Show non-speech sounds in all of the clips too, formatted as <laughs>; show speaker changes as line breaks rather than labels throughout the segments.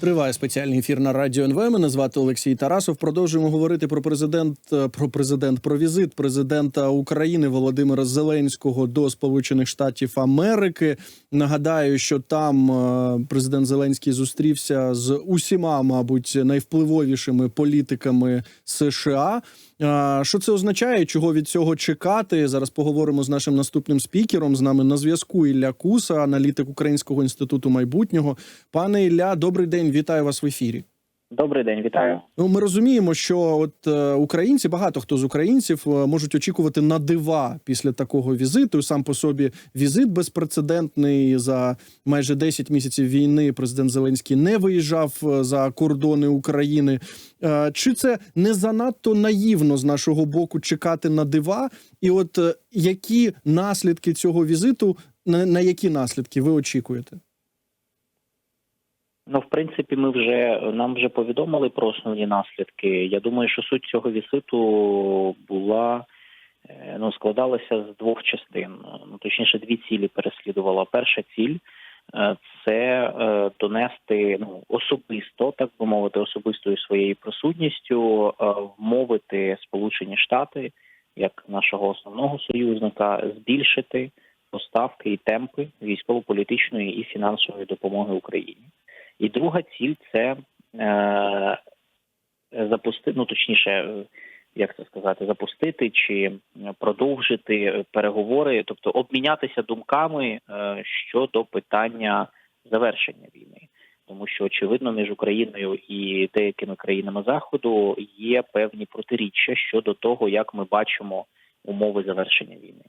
Триває спеціальний ефір на радіо НВ. Мене звати Олексій Тарасов. Продовжуємо говорити про президент про президент про візит президента України Володимира Зеленського до Сполучених Штатів Америки. Нагадаю, що там е, президент Зеленський зустрівся з усіма, мабуть, найвпливовішими політиками США. Що це означає? Чого від цього чекати? Зараз поговоримо з нашим наступним спікером. З нами на зв'язку Ілля Куса, аналітик Українського інституту майбутнього. Пане Ілля, добрий день, вітаю вас в ефірі.
Добрий день, вітаю.
Ну, ми розуміємо, що от е, українці, багато хто з українців е, можуть очікувати на дива після такого візиту. Сам по собі візит безпрецедентний за майже 10 місяців війни. Президент Зеленський не виїжджав е, за кордони України. Чи це не занадто наївно з нашого боку чекати на дива? І от які наслідки цього візиту, на які наслідки ви очікуєте?
Ну, в принципі, ми вже нам вже повідомили про основні наслідки. Я думаю, що суть цього візиту була е, ну складалася з двох частин. Ну точніше, дві цілі переслідувала. Перша ціль е, це е, донести ну особисто, так би мовити, особистою своєю присутністю, вмовити Сполучені Штати як нашого основного союзника збільшити поставки і темпи військово-політичної і фінансової допомоги Україні. І друга ціль це е, запустити, ну точніше, як це сказати, запустити чи продовжити переговори, тобто обмінятися думками е, щодо питання завершення війни, тому що очевидно між Україною і деякими країнами заходу є певні протиріччя щодо того, як ми бачимо умови завершення війни.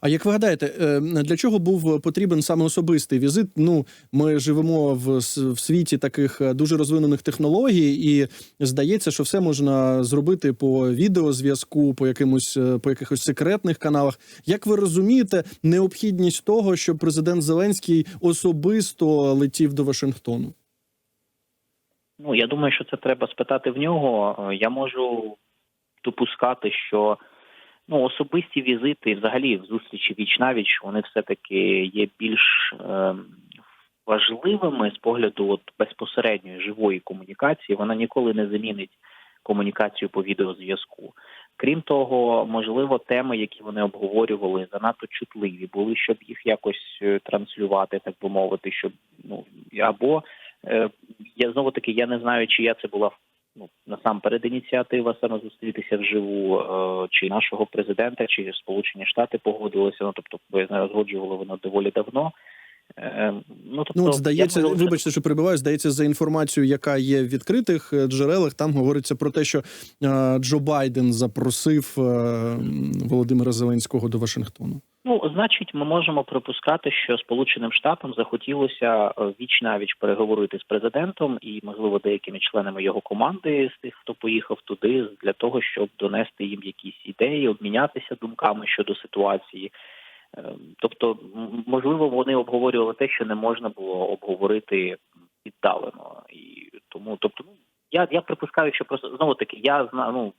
А як ви гадаєте, е, для чого був потрібен саме особистий візит? Ну, ми живемо в, в світі таких е, дуже розвинених технологій, і здається, що все можна зробити по відеозв'язку, по якимось е, по якихось секретних каналах. Як ви розумієте, необхідність того, щоб президент Зеленський особисто летів до Вашингтону?
Ну я думаю, що це треба спитати в нього. Я можу допускати, що ну особисті візити, взагалі в зустрічі віч навіч, вони все таки є більш е, важливими з погляду от безпосередньої живої комунікації. Вона ніколи не замінить комунікацію по відеозв'язку. Крім того, можливо, теми, які вони обговорювали, занадто чутливі були, щоб їх якось е, транслювати, так би мовити, щоб ну або е, я знову таки я не знаю, чия це була ну насамперед ініціатива саме зустрітися вживу, е, чи нашого президента, чи Сполучені Штати погодилися. Ну тобто, ви не розгоджували воно доволі давно.
Е, ну, тобто, ну, здається, можу... вибачте, що перебуваю. Здається, за інформацією, яка є в відкритих е, джерелах, там говориться про те, що Джо Байден запросив Володимира Зеленського до Вашингтону.
Ну, значить, ми можемо припускати, що Сполученим Штатам захотілося е, віч навіч переговорити з президентом і, можливо, деякими членами його команди з тих, хто поїхав туди, для того, щоб донести їм якісь ідеї, обмінятися думками щодо ситуації. Е, тобто, можливо, вони обговорювали те, що не можна було обговорити віддалено, і тому, тобто, ну я я припускаю, що просто знову таки я знаю ну,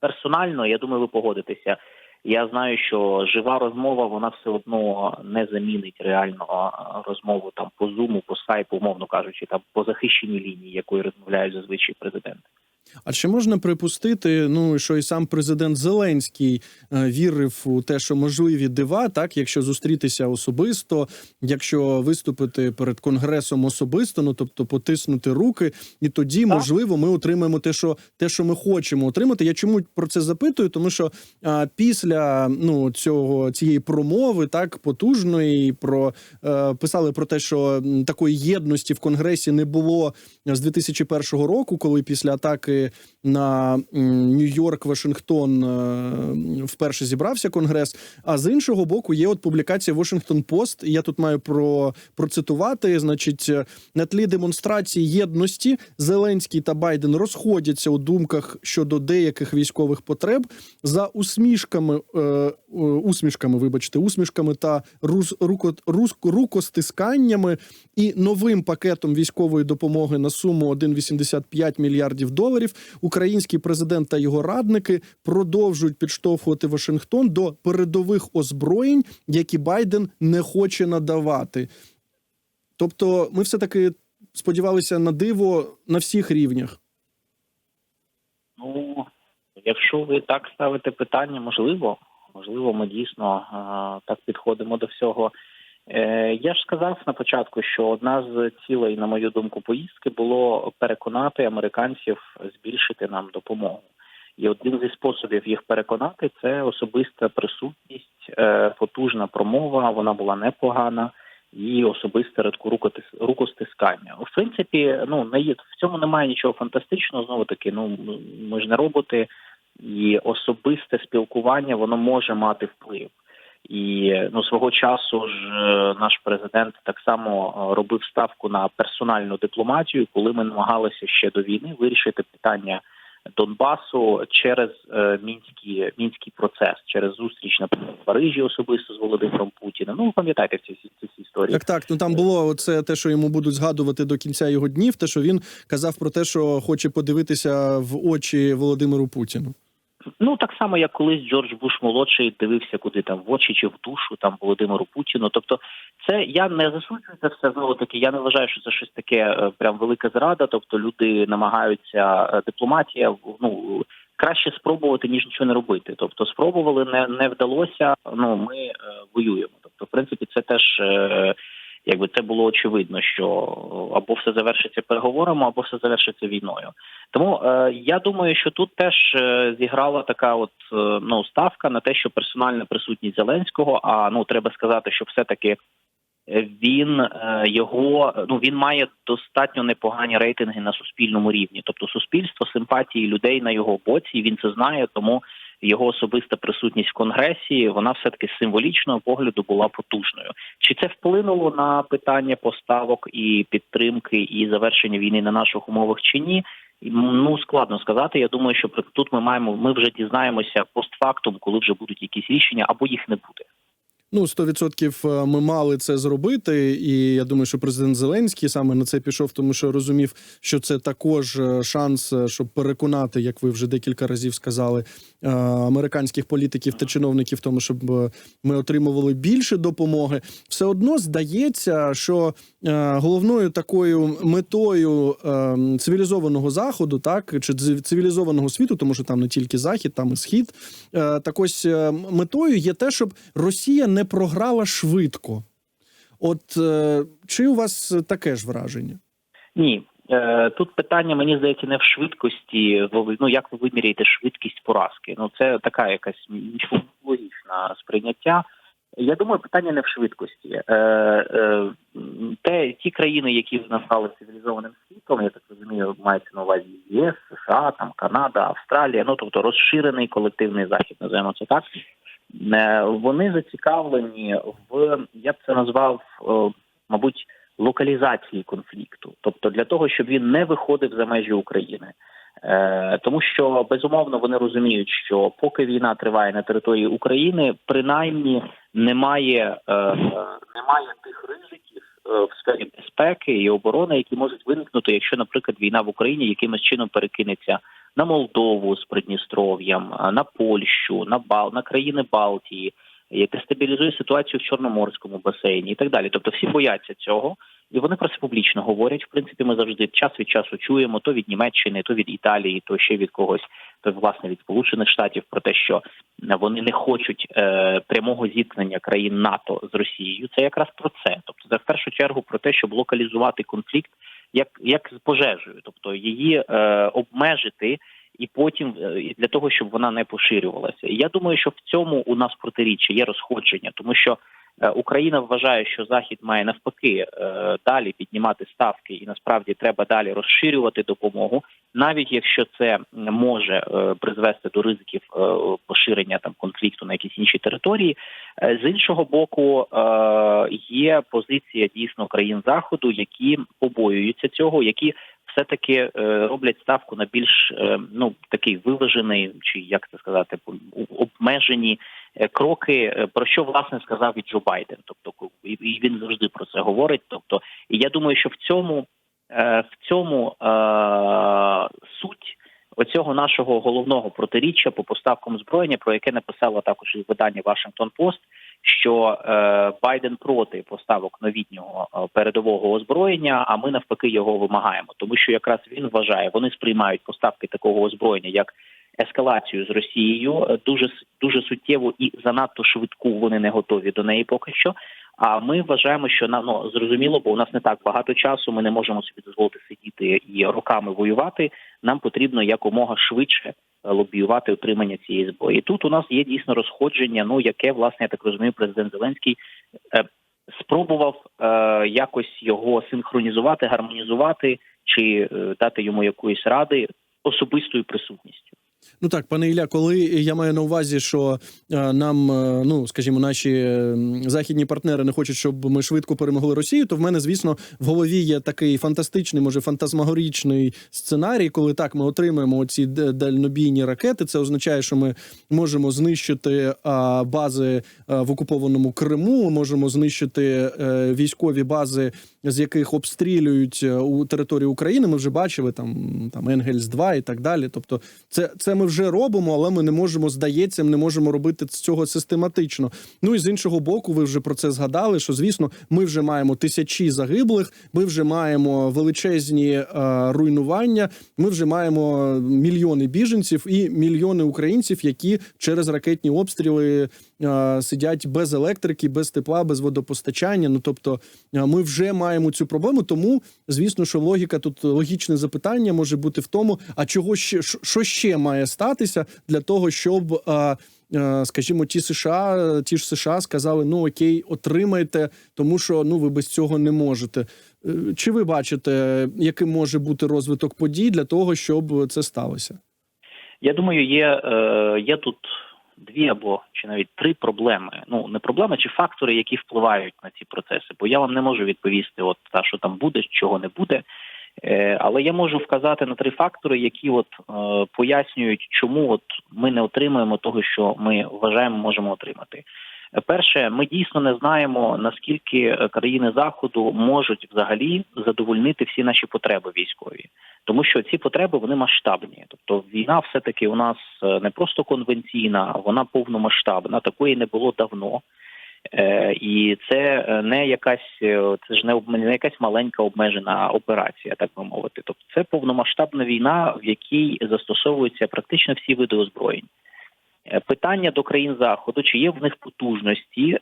персонально, я думаю, ви погодитеся. Я знаю, що жива розмова вона все одно не замінить реального розмову там по зуму, по скайпу, умовно кажучи, там по захищеній лінії, якою розмовляють зазвичай президенти.
А чи можна припустити, ну що і сам президент Зеленський е, вірив у те, що можливі дива, так якщо зустрітися особисто, якщо виступити перед конгресом особисто, ну тобто потиснути руки, і тоді так. можливо ми отримаємо те, що те, що ми хочемо отримати. Я чому про це запитую? Тому що а, після ну цього цієї промови, так потужної, про е, писали про те, що такої єдності в конгресі не було з 2001 року, коли після атаки на Нью-Йорк, Вашингтон е, вперше зібрався конгрес. А з іншого боку, є от публікація Washington Post, Я тут маю про процитувати. Значить, на тлі демонстрації єдності Зеленський та Байден розходяться у думках щодо деяких військових потреб за усмішками, е, усмішками, вибачте, усмішками та рукостисканнями і новим пакетом військової допомоги на суму 1,85 мільярдів доларів український президент та його радники продовжують підштовхувати Вашингтон до передових озброєнь, які Байден не хоче надавати. Тобто, ми все таки сподівалися на диво на всіх рівнях?
Ну, якщо ви так ставите питання, можливо, можливо, ми дійсно так підходимо до всього. Е, Я ж сказав на початку, що одна з цілей, на мою думку, поїздки було переконати американців збільшити нам допомогу. І один зі способів їх переконати це особиста присутність, е, потужна промова. Вона була непогана. І особисте рукостискання. В принципі, ну в цьому немає нічого фантастичного. Знову таки, ну ми ж не роботи, і особисте спілкування воно може мати вплив. І ну свого часу ж е, наш президент так само е, робив ставку на персональну дипломатію, коли ми намагалися ще до війни вирішити питання Донбасу через е, мінський мінський процес, через зустріч в Парижі особисто з Володимиром Путіним. Ну ви пам'ятаєте ці ці всі історії.
Так, так. Ну там було це те, що йому будуть згадувати до кінця його днів. Те, що він казав про те, що хоче подивитися в очі Володимиру Путіну.
Ну так само, як колись Джордж Буш молодший дивився куди там в очі чи в душу там Володимиру Путіну. Тобто, це я не засуджую це все знову таки. Я не вважаю, що це щось таке е, прям велика зрада. Тобто люди намагаються е, дипломатія. Ну краще спробувати ніж нічого не робити. Тобто, спробували, не не вдалося. Ну ми е, воюємо. Тобто, в принципі, це теж. Е, Якби це було очевидно, що або все завершиться переговорами, або все завершиться війною. Тому е, я думаю, що тут теж е, зіграла така от е, ну ставка на те, що персональна присутність Зеленського. А ну треба сказати, що все таки він е, його ну він має достатньо непогані рейтинги на суспільному рівні. Тобто суспільство симпатії людей на його боці. Він це знає, тому його особиста присутність в конгресі вона все таки з символічного погляду була потужною. Чи це вплинуло на питання поставок і підтримки і завершення війни на наших умовах чи ні? Ну складно сказати. Я думаю, що тут ми маємо. Ми вже дізнаємося постфактум, коли вже будуть якісь рішення, або їх не буде.
Ну, 100% ми мали це зробити, і я думаю, що президент Зеленський саме на це пішов, тому що розумів, що це також е, шанс, е, щоб переконати, як ви вже декілька разів сказали, е, американських політиків та чиновників, тому щоб ми отримували більше допомоги. Все одно здається, що головною такою метою цивілізованого заходу, так чи цивілізованого світу, тому що там не тільки захід, там і схід, так ось метою є те, щоб Росія не програла швидко. От е, чи у вас таке ж враження?
Ні. Е, тут питання, мені здається, не в швидкості, ну як ви виміряєте швидкість поразки. Ну це така якась логічна сприйняття. Я думаю, питання не в швидкості. Е, те, ті країни, які назвали цивілізованим світом, я так розумію, мається на увазі ЄС, США, там Канада, Австралія, ну тобто розширений колективний захід, називаємо це так. Е, вони зацікавлені в я б це назвав, е, мабуть, локалізації конфлікту, тобто для того, щоб він не виходив за межі України. Е, тому що безумовно вони розуміють, що поки війна триває на території України, принаймні немає немає тих ризиків в сфері безпеки і оборони, які можуть виникнути, якщо, наприклад, війна в Україні якимось чином перекинеться на Молдову з Придністров'ям, на Польщу, на Бал, на країни Балтії, яке стабілізує ситуацію в Чорноморському басейні і так далі. Тобто всі бояться цього, і вони про це публічно говорять. В принципі, ми завжди час від часу чуємо то від Німеччини, то від Італії, то ще від когось, то власне від Сполучених Штатів про те, що вони не хочуть е, прямого зіткнення країн НАТО з Росією. Це якраз про це. Тобто, це в першу чергу про те, щоб локалізувати конфлікт як як з пожежею, тобто її е, обмежити. І потім е, для того, щоб вона не поширювалася, і я думаю, що в цьому у нас протиріччя є розходження, тому що Україна вважає, що Захід має навпаки е, далі піднімати ставки, і насправді треба далі розширювати допомогу, навіть якщо це може призвести до ризиків поширення там конфлікту на якісь інші території. З іншого боку, є позиція дійсно країн заходу, які побоюються цього, які все таки роблять ставку на більш ну такий виважений, чи як це сказати, обмежені кроки, про що власне сказав і Джо Байден. Тобто і він завжди про це говорить. Тобто, і я думаю, що в цьому в цьому суть оцього нашого головного протиріччя по поставкам озброєння, про яке написало також і видання Вашингтон Пост, що е, Байден проти поставок новітнього е, передового озброєння, а ми навпаки його вимагаємо, тому що якраз він вважає, вони сприймають поставки такого озброєння як ескалацію з Росією е, дуже дуже суттєву і занадто швидку. Вони не готові до неї поки що. А ми вважаємо, що ну зрозуміло, бо у нас не так багато часу. Ми не можемо собі дозволити сидіти і роками воювати. Нам потрібно якомога швидше е, лобіювати отримання цієї зброї. Тут у нас є дійсно розходження. Ну яке власне я так розумію, президент Зеленський е, спробував якось його синхронізувати, гармонізувати чи дати йому якоїсь ради особистою присутністю.
Ну так, пане Ілля, коли я маю на увазі, що е, нам, е, ну скажімо, наші е, західні партнери не хочуть, щоб ми швидко перемогли Росію, то в мене, звісно, в голові є такий фантастичний, може фантасмагорічний сценарій, коли так ми отримаємо оці дальнобійні ракети. Це означає, що ми можемо знищити бази в окупованому Криму. Можемо знищити е, військові бази, з яких обстрілюють е, у території України. Ми вже бачили там там Енгельс 2 і так далі. Тобто, це, це ми вже робимо, але ми не можемо, здається, ми не можемо робити цього систематично. Ну і з іншого боку, ви вже про це згадали. Що звісно, ми вже маємо тисячі загиблих, ми вже маємо величезні е, руйнування. Ми вже маємо мільйони біженців і мільйони українців, які через ракетні обстріли сидять без електрики, без тепла, без водопостачання. Ну тобто, е, ми вже маємо цю проблему. Тому звісно, що логіка тут логічне запитання може бути в тому, а чого ще що- ще має статися для того, щоб. е, е, Скажімо, ті США, ті ж США сказали: ну окей, отримайте, тому що ну ви без цього не можете. Е, Чи ви бачите, яким може бути розвиток подій для того, щоб це сталося?
Я думаю, є, е, є тут дві або чи навіть три проблеми. Ну не проблеми, чи фактори, які впливають на ці процеси. Бо я вам не можу відповісти, от та що там буде, чого не буде. Е, але я можу вказати на три фактори, які от е, пояснюють, чому от ми не отримуємо того, що ми вважаємо, можемо отримати. Е, Перше, ми дійсно не знаємо наскільки е, країни заходу можуть взагалі задовольнити всі наші потреби військові тому що ці потреби вони масштабні. Тобто війна, все таки у нас е, не просто конвенційна, вона повномасштабна. Такої не було давно. Е, і це е, не якась це ж не не якась маленька обмежена операція, так би мовити. Тобто це повномасштабна війна, в якій застосовуються практично всі види озброєнь. Питання до країн заходу, чи є в них потужності,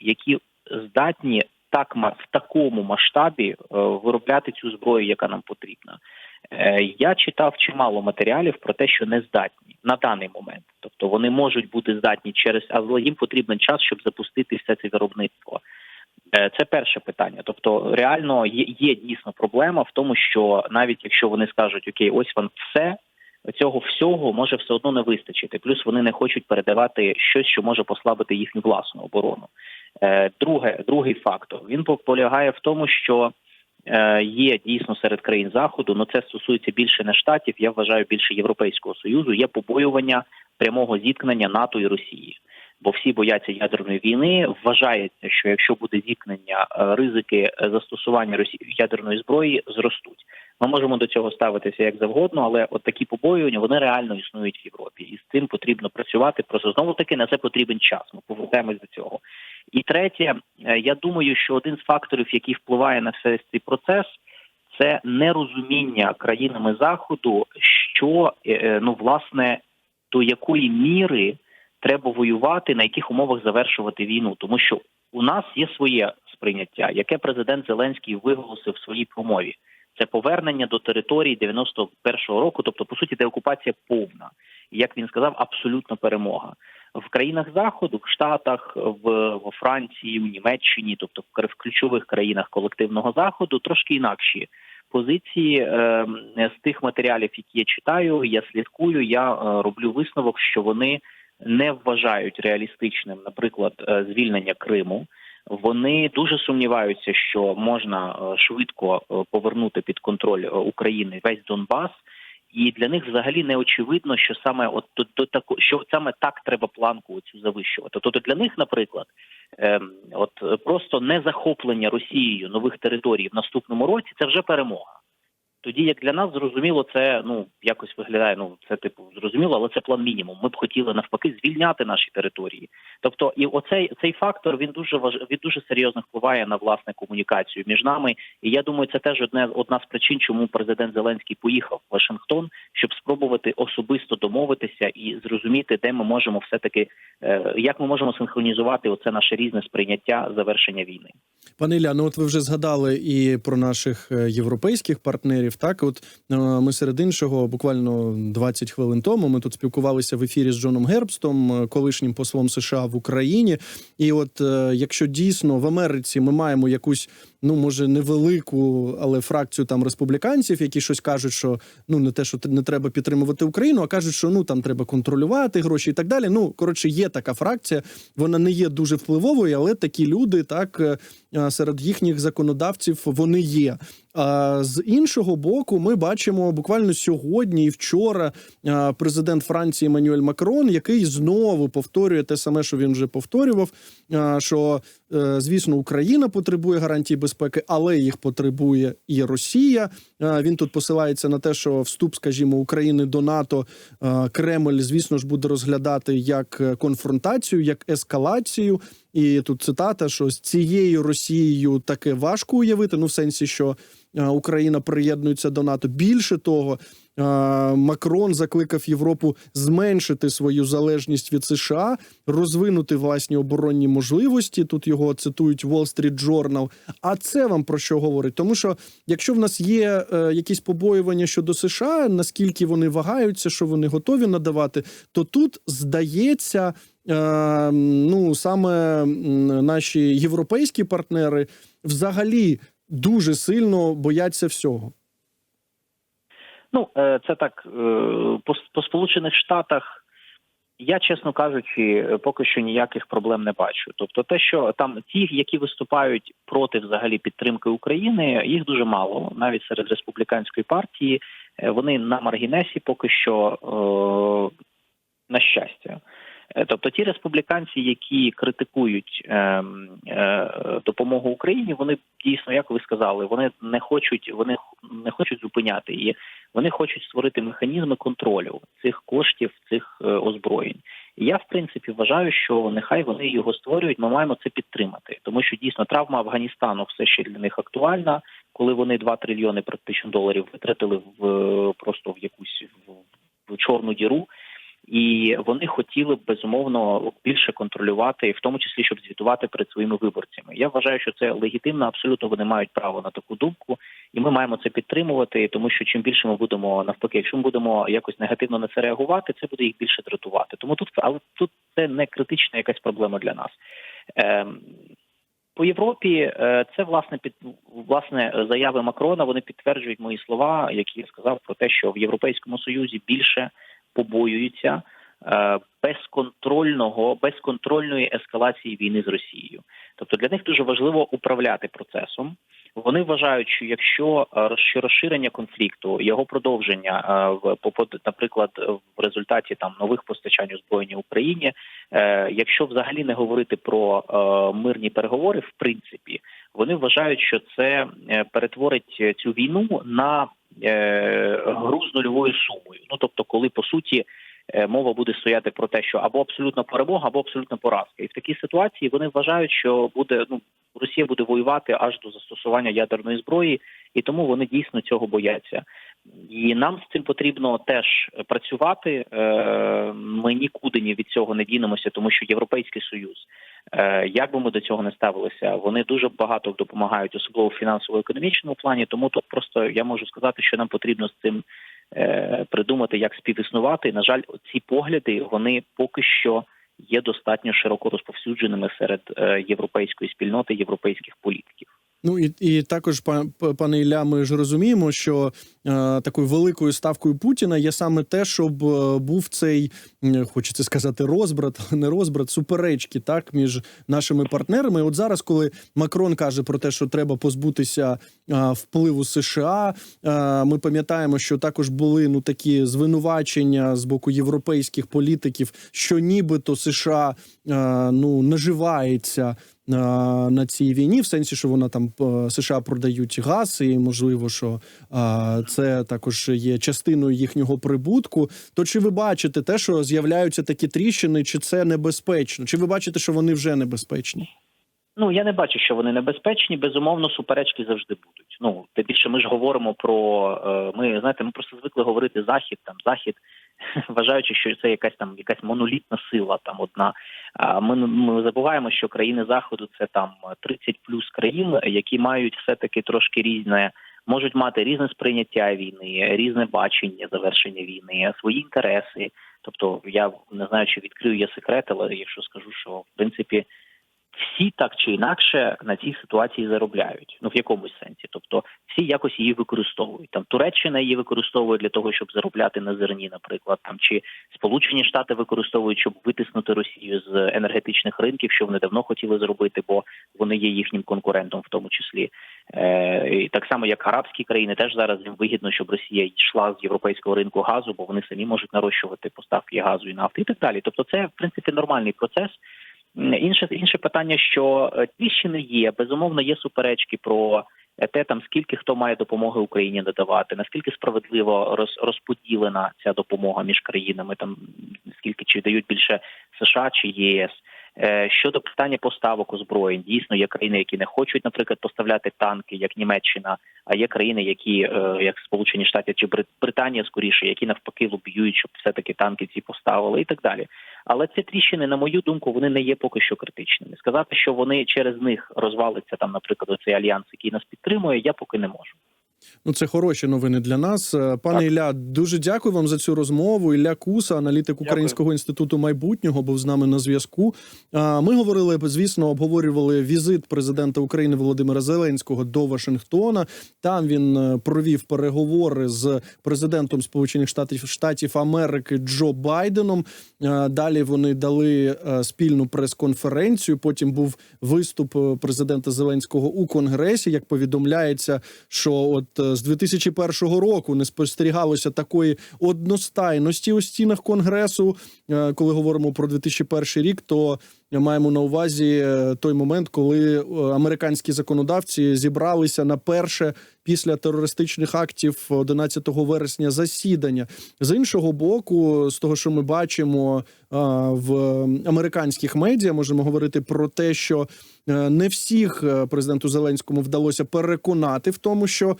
які здатні так в такому масштабі е, виробляти цю зброю, яка нам потрібна. Е, Я читав чимало матеріалів про те, що не здатні на даний момент. Тобто вони можуть бути здатні через, але їм потрібен час, щоб запустити все це виробництво. Е, Це перше питання. Тобто, реально є, є дійсно проблема в тому, що навіть якщо вони скажуть окей, ось вам все. Цього всього може все одно не вистачити. Плюс вони не хочуть передавати щось, що може послабити їхню власну оборону. Е, Друге, другий фактор він по- полягає в тому, що е, є дійсно серед країн заходу, але це стосується більше не штатів. Я вважаю більше Європейського союзу. Є побоювання прямого зіткнення НАТО і Росії. Бо всі бояться ядерної війни. Вважається, що якщо буде зіткнення, е, ризики е, застосування ядерної зброї зростуть. Ми можемо до цього ставитися як завгодно, але от такі побоювання вони реально існують в Європі, і з цим потрібно працювати. Просто знову таки на це потрібен час. Ми повертаємось до цього. І третє, е, я думаю, що один з факторів, який впливає на весь цей процес, це нерозуміння країнами заходу, що ну власне до якої міри треба воювати, на яких умовах завершувати війну, тому що у нас є своє сприйняття, яке президент Зеленський виголосив в своїй промові. Це повернення до території 91-го року, тобто по суті деокупація повна, і як він сказав, абсолютна перемога в країнах заходу, в Штатах, в, Франції, в Німеччині, тобто в ключових країнах колективного заходу, трошки інакші позиції е, з тих матеріалів, які я читаю, я слідкую. Я е, роблю висновок, що вони не вважають реалістичним, наприклад, е, звільнення Криму. Вони дуже сумніваються, що можна е, швидко е, повернути під контроль України весь Донбас. І для них взагалі не очевидно, що саме от до, тако, що саме так треба планку цю завищувати. Тобто для них, наприклад, ем, от просто не захоплення Росією нових територій в наступному році це вже перемога. Тоді як для нас зрозуміло, це ну якось виглядає. Ну це типу зрозуміло, але це план мінімум. Ми б хотіли навпаки звільняти наші території. Тобто, і оцей цей фактор він дуже важ... він дуже серйозно впливає на власне комунікацію між нами. І я думаю, це теж одне одна з причин, чому президент Зеленський поїхав в Вашингтон, щоб спробувати особисто домовитися і зрозуміти, де ми можемо все таки е, як ми можемо синхронізувати оце наше різне сприйняття завершення війни.
Пане Ілля, ну от ви вже згадали і про наших е, європейських партнерів. Так, от е, ми серед іншого, буквально 20 хвилин тому, ми тут спілкувалися в ефірі з Джоном Гербстом, е, колишнім послом США в Україні. І от е, якщо дійсно в Америці ми маємо якусь, ну може невелику, але фракцію там республіканців, які щось кажуть, що ну не те, що не треба підтримувати Україну, а кажуть, що ну там треба контролювати гроші і так далі. Ну коротше, є така фракція, вона не є дуже впливовою, але такі люди так е, серед їхніх законодавців вони є. А з іншого боку, ми бачимо буквально сьогодні і вчора президент Франції Еммануель Макрон, який знову повторює те саме, що він вже повторював. Що е, звісно Україна потребує гарантій безпеки, але їх потребує і Росія. Е, Він тут посилається на те, що вступ, скажімо, України до НАТО е, Кремль, звісно ж, буде розглядати як е, конфронтацію, як ескалацію. І тут цитата: що з цією Росією таке важко уявити. Ну, в сенсі, що Україна приєднується до НАТО. Більше того, е, Макрон закликав Європу зменшити свою залежність від США, розвинути власні оборонні можливості. Тут його цитують Wall Street Journal. А це вам про що говорить? Тому що якщо в нас є е, якісь побоювання щодо США, наскільки вони вагаються, що вони готові надавати, то тут здається. Е, ну саме наші європейські партнери взагалі дуже сильно бояться всього.
Ну е, це так е, по, по Сполучених Штатах. Я, чесно кажучи, поки що ніяких проблем не бачу. Тобто, те, що там ті, які виступають проти взагалі підтримки України, їх дуже мало, навіть серед республіканської партії. Е, Вони на маргінесі поки що на щастя. Е, Тобто ті республіканці, які критикують е, е, допомогу Україні, вони дійсно, як ви сказали, вони не хочуть, вони не хочуть зупиняти її. Вони хочуть створити механізми контролю цих коштів, цих е, озброєнь. І я, в принципі, вважаю, що нехай вони його створюють. Ми маємо це підтримати, тому що дійсно травма Афганістану все ще для них актуальна, коли вони 2 трильйони практично доларів витратили в е, просто в якусь в, в чорну діру. І вони хотіли б безумовно більше контролювати, в тому числі щоб звітувати перед своїми виборцями. Я вважаю, що це легітимно. Абсолютно вони мають право на таку думку, і ми маємо це підтримувати, тому що чим більше ми будемо навпаки, якщо ми будемо якось негативно на це реагувати, це буде їх більше дратувати. Тому тут але тут це не критична якась проблема для нас. Ем, по Європі е, це власне під власне заяви Макрона. Вони підтверджують мої слова, які я сказав про те, що в Європейському Союзі більше побоюються е, безконтрольного безконтрольної ескалації війни з Росією. Тобто для них дуже важливо управляти процесом. Вони вважають, що якщо е, що розширення конфлікту, його продовження е, в наприклад, в результаті там нових постачань озброєння Україні, якщо взагалі не говорити про мирні переговори, в принципі, вони вважають, що це перетворить цю війну на гру з нульовою сумою. Ну тобто, коли по суті е, мова буде стояти про те, що або абсолютна перемога, або абсолютна поразка. І в такій ситуації вони вважають, що буде ну Росія буде воювати аж до застосування ядерної зброї, і тому вони дійсно цього бояться. І нам з цим потрібно теж працювати. Е, Ми нікуди ні від цього не дінемося, тому що Європейський Союз, е, як би ми до цього не ставилися, вони дуже багато допомагають, особливо в фінансово-економічному плані. Тому тут просто я можу сказати, що нам потрібно з цим е, придумати, як співіснувати. На жаль, ці погляди вони поки що є достатньо широко розповсюдженими серед європейської спільноти, європейських політиків.
Ну і, і також, па- па- пане Ілля, ми ж розуміємо, що е, такою великою ставкою Путіна є саме те, щоб е, був цей, хочеться сказати, розбрат, але <laughs> не розбрат, суперечки так між нашими партнерами. От зараз, коли Макрон каже про те, що треба позбутися е, впливу США, е, ми пам'ятаємо, що також були ну такі звинувачення з боку європейських політиків, що нібито США е, ну наживається на цій війні, в сенсі, що вона там е, США продають газ, і можливо, що це також є частиною їхнього прибутку. То чи ви бачите те, що з'являються такі тріщини, чи це небезпечно? Чи ви бачите, що вони вже небезпечні?
Ну я не бачу, що вони небезпечні. Безумовно, суперечки завжди будуть. Ну тим більше, ми ж говоримо про е, ми знаєте, ми просто звикли говорити захід, там захід, <laughs> вважаючи, що це якась там якась монолітна сила, там одна. Ми, ми забуваємо, що країни заходу це там 30 плюс країн, які мають все таки трошки різне. Можуть мати різне сприйняття війни, різне бачення завершення війни, свої інтереси. Тобто, я не знаю, чи відкрию я секрет, але якщо скажу, що в принципі всі так чи інакше на цій ситуації заробляють. Ну в якомусь сенсі. Тобто всі якось її використовують. Там Туреччина її використовує для того, щоб заробляти на зерні, наприклад, там чи Сполучені Штати використовують, щоб витиснути Росію з енергетичних ринків, що вони давно хотіли зробити, бо вони є їхнім конкурентом, в тому числі. Е, і так само, як арабські країни, теж зараз їм вигідно, щоб Росія йшла з європейського ринку газу, бо вони самі можуть нарощувати поставки газу і нафти, і так далі. Тобто, це в принципі нормальний процес. Інше інше питання, що е, тріщини є. Безумовно, є суперечки про е, те, там скільки хто має допомоги Україні надавати, наскільки справедливо роз, розподілена ця допомога між країнами, там скільки чи дають більше США чи єС. Е, Щодо питання поставок озброєнь, дійсно є країни, які не хочуть, наприклад, поставляти танки, як Німеччина, а є країни, які е, як Сполучені Штати чи Брит- Британія, скоріше, які навпаки лобіюють, щоб все таки танки ці поставили і так далі. Але ці тріщини, на мою думку, вони не є поки що критичними. Сказати, що вони через них розвалиться там, наприклад, цей альянс, який нас підтримує, я поки не можу.
Ну, це хороші новини для нас. Е, Пане
Так.
Ілля, дуже дякую вам за цю розмову. Ілля Куса, аналітик Українського інституту майбутнього, був з нами на зв'язку. А, Ми говорили, звісно, обговорювали візит президента України Володимира Зеленського до Вашингтона. Там він е, провів переговори з президентом Сполучених Штатів Штатів Америки Джо Байденом. Е, Далі вони дали е, спільну прес-конференцію. Потім був виступ е, президента Зеленського у Конгресі. Як повідомляється, що от е, з 2001 року не спостерігалося такої одностайності у стінах конгресу. Е, Коли говоримо про 2001 рік, то маємо на увазі е, той момент, коли е, американські законодавці зібралися на перше після терористичних актів 11 вересня засідання. З іншого боку, з того, що ми бачимо в американських медіа, можемо говорити про те, що е, не всіх е, президенту Зеленському вдалося переконати в тому, що е,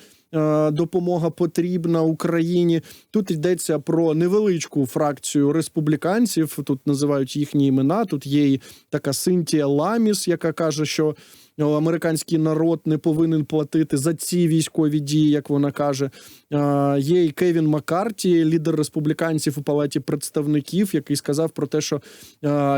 допомога потрібна Україні. Тут йдеться про невеличку фракцію республіканців. Тут називають їхні імена. Тут є і така Синтія Ламіс, яка каже, що американський народ не повинен платити за ці військові дії, як вона каже. Е, Є і Кевін Маккарті, лідер республіканців у палаті представників, який сказав про те, що е,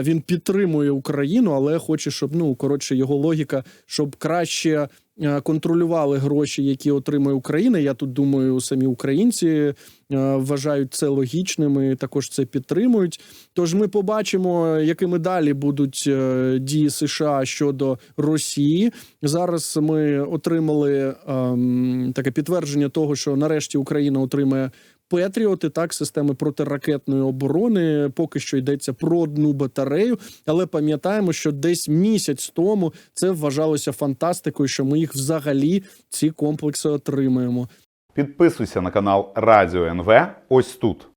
він підтримує Україну, але хоче, щоб ну коротше його логіка, щоб краще. Е, Контролювали гроші, які отримує Україна. Я тут думаю, самі українці е, вважають це логічним і також це підтримують. Тож ми побачимо, якими далі будуть е, дії США щодо Росії. Зараз ми отримали ем, таке підтвердження того, що нарешті Україна отримає. Петріоти, так, системи протиракетної оборони, поки що йдеться про одну батарею, але пам'ятаємо, що десь місяць тому це вважалося фантастикою, що ми їх взагалі ці комплекси отримаємо.
Підписуйся на канал Радіо НВ ось тут.